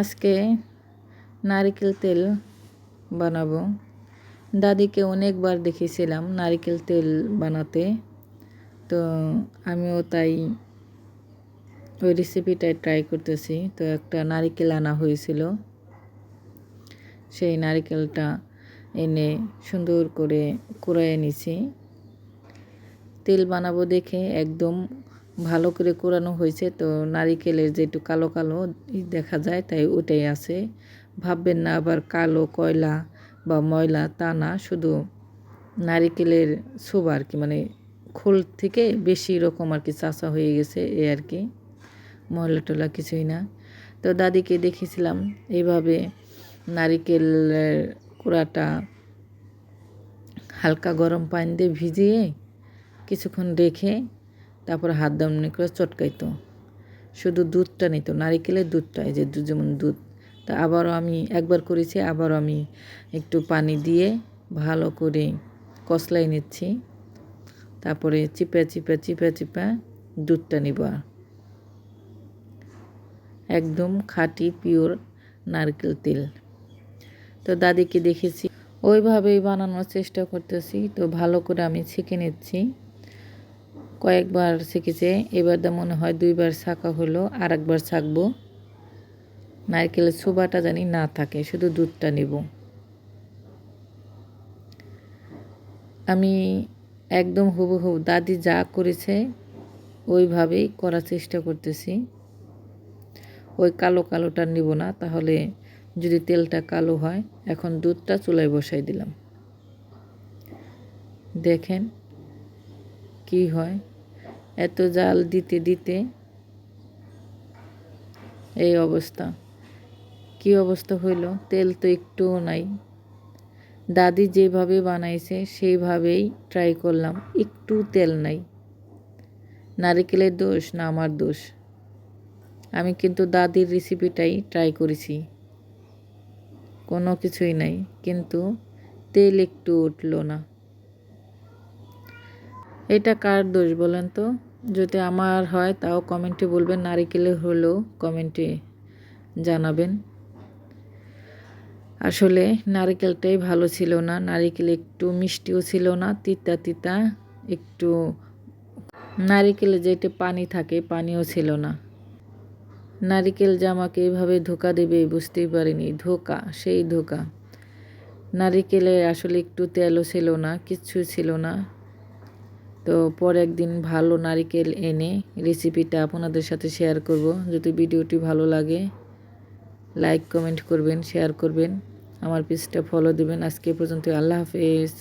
আজকে নারিকেল তেল বানাবো। দাদিকে অনেকবার দেখেছিলাম নারিকেল তেল বানাতে। তো আমিও তাই ওই রেসিপিটাই ট্রাই করতেছি। তো একটা নারিকেল আনা হয়েছিল। সেই নারিকেলটা এনে সুন্দর করে কুড়াইয়ে নিছি। তেল বানাবো দেখে একদম ভালো করে কোরানো হয়েছে। তো নারিকেলের যে একটু কালো কালো দেখা যায়, তাই ওটাই আছে। ভাববেন না আবার কালো কয়লা বা ময়লা, তা না। শুধু নারিকেলের ছোবা আর কি মানে খোল থেকে বেশি রকম আর কি চাষা হয়ে গেছে এ আর কি। ময়লা টলা কিছুই না। তো দাদিকে দেখেছিলাম, এইভাবে নারিকেলের কুড়াটা হালকা গরম পানি দিয়ে ভিজিয়ে কিছুক্ষণ রেখে তারপর হাত দামনি করে চটকাইতো। শুধু দুধটা নিত, নারিকেলের দুধটা, এই যে যেমন দুধ। তা আবারও আমি একবার করেছি, আবারও আমি একটু পানি দিয়ে ভালো করে কষলাই নিচ্ছি। তারপরে চিপে চিপে চিপে চিপে দুধটা নিব একদম খাঁটি, পিওর নারকেল তেল। তো দাদিকে দেখেছি। ওইভাবেই বানানোর চেষ্টা করতেছি। তো ভালো করে আমি ছেঁকে নিচ্ছি। কয়েকবার শিখেছে, এবার দা মনে হয় দুইবার ছাঁকা হলো আর একবার ছাঁকবো নারকেলের ছোবাটা জানি না থাকে, শুধু দুধটা নেব। আমি একদম হুবহু দাদি যা করেছে, ওইভাবেই করার চেষ্টা করতেছি। ওই কালো কালোটা নিব না, তাহলে যদি তেলটা কালো হয়, এখন দুধটা চুলায় বসাই দিলাম। দেখেন কি হয়। এত জাল দিতে দিতে এই অবস্থা। কি অবস্থা হইল? তেল তো একটুও নাই। দাদি যেভাবে বানাইছে, সেইভাবেই ট্রাই করলাম। একটু তেল নাই। নারিকেলের দোষ না আমার দোষ? আমি কিন্তু দাদির রেসিপিটাই ট্রাই করেছি। কোনো কিছুই নাই। কিন্তু তেল একটু উঠল না। এটা কার দোষ বলেন তো? যদি আমার হয়, তাও কমেন্টে বলবেন, নারিকেলে হলেও কমেন্টে জানাবেন। আসলে নারিকেলটাই ভালো ছিল না, নারিকেল একটু মিষ্টিও ছিল না, তিতা তিতা একটু নারিকেলে যেটা পানি থাকে, পানিও ছিল না। নারিকেল জামাকে এভাবে ধোকা দেবে বুঝতেই পারিনি। ধোকা, সেই ধোকা। নারিকেলে আসলে একটু তেলও ছিল না, কিচ্ছু ছিল না। তো পর একদিন ভালো নারিকেল এনে রেসিপিটা আপনাদের সাথে শেয়ার করব। যদি ভিডিওটি ভালো লাগে লাইক কমেন্ট করবেন শেয়ার করবেন। আমার পেজটা ফলো দেবেন। আজকে পর্যন্ত আল্লাহ হাফেজ।